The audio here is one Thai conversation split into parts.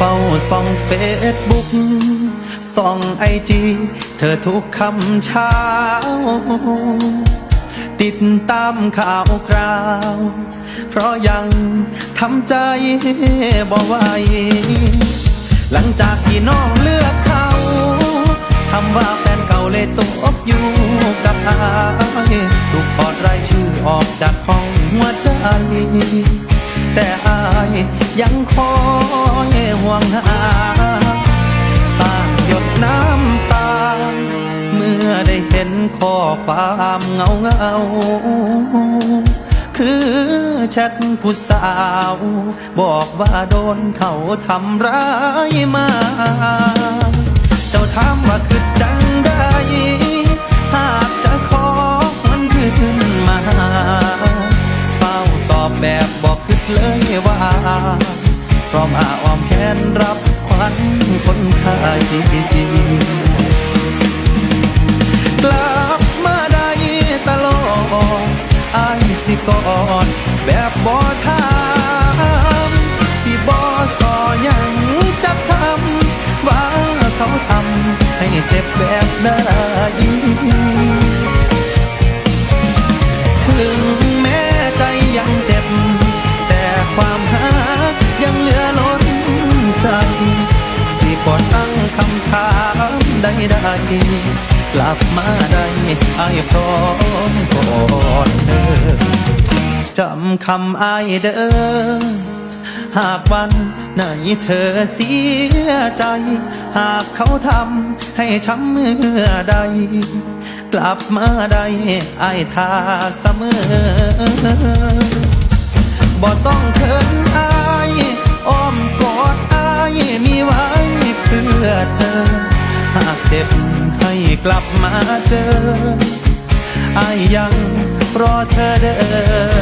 เฝ้าส่องเฟซบุ๊กส่องไอจีเธอทุกคำเช้า ติดตามข่าวคราว เพราะยังทำใจบ่ไหวหลังจากที่น้องเลือกเขาคำว่าแฟนเก่าเลยตกอยู่กับอายถูกปอดรายชื่อออกจากห้องหัวใจ แต่อายยังคอยห่วงหาสร้างหยดน้ำตา เมื่อได้เห็นข้อความเงาเงาคือแชทผู้สาว บอกว่าโดนเขาทำร้ายมา เจ้าถามว่าคือจังได้ มาอ้อมแขนรับขวัญคนไข้กลับมาได้ตลอดอายสิกอดแบบบ่ถามสิบ่สอยังจับคำว่าเขาทำให้เจ็บแบบใดถึงามใดกลับมาได้ไอ้พร้อมกอดเธอจำคำไอ้เด้อหากวันไหนเธอเสียใจ หากเขาทำให้ช้ำเมื่อใด กลับมาได้ไอ้ทาเสมอบ่ต้องเขินอายอ้อม กลับมาเจออายยังรอเธอเดิน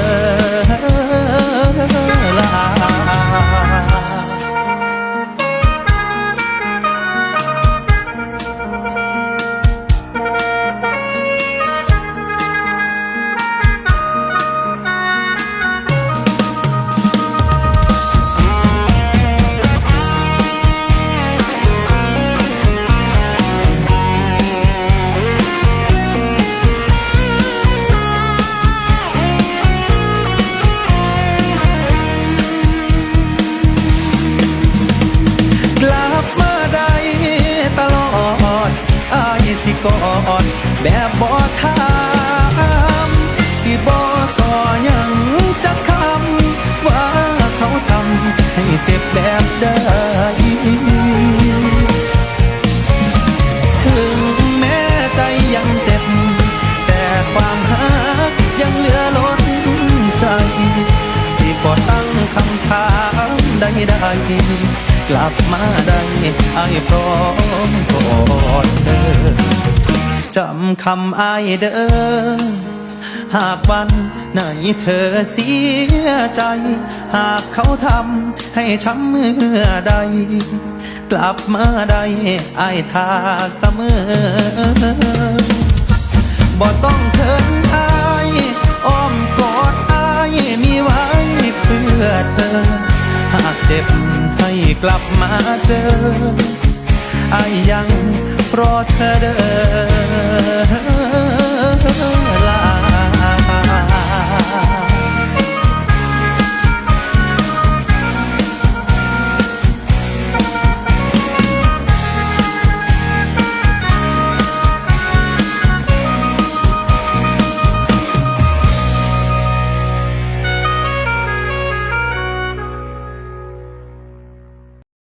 กอดแบบบ่ถามสิบ่สอยังจักคำว่าเขาทำให้เจ็บแบบใดถึงแม้ใจยังเจ็บ แต่ความหักยังเหลือล้นใจ สิบ่ตั้งคำถามใดๆกลับมาได้ไอ้พร้อมกอดเธอ จำคำอ้ายเด้อหากวันไหนเธอเสียใจ หากเขาทำให้ช้ำเมื่อใด กลับมาได้ไอ้ายทาเสมอบ่ต้องเขินอายอ้อมกอดอายมีไว้เพื่อเธอ หากเจ็บให้กลับมาเจออายยังรอเธอเด้อ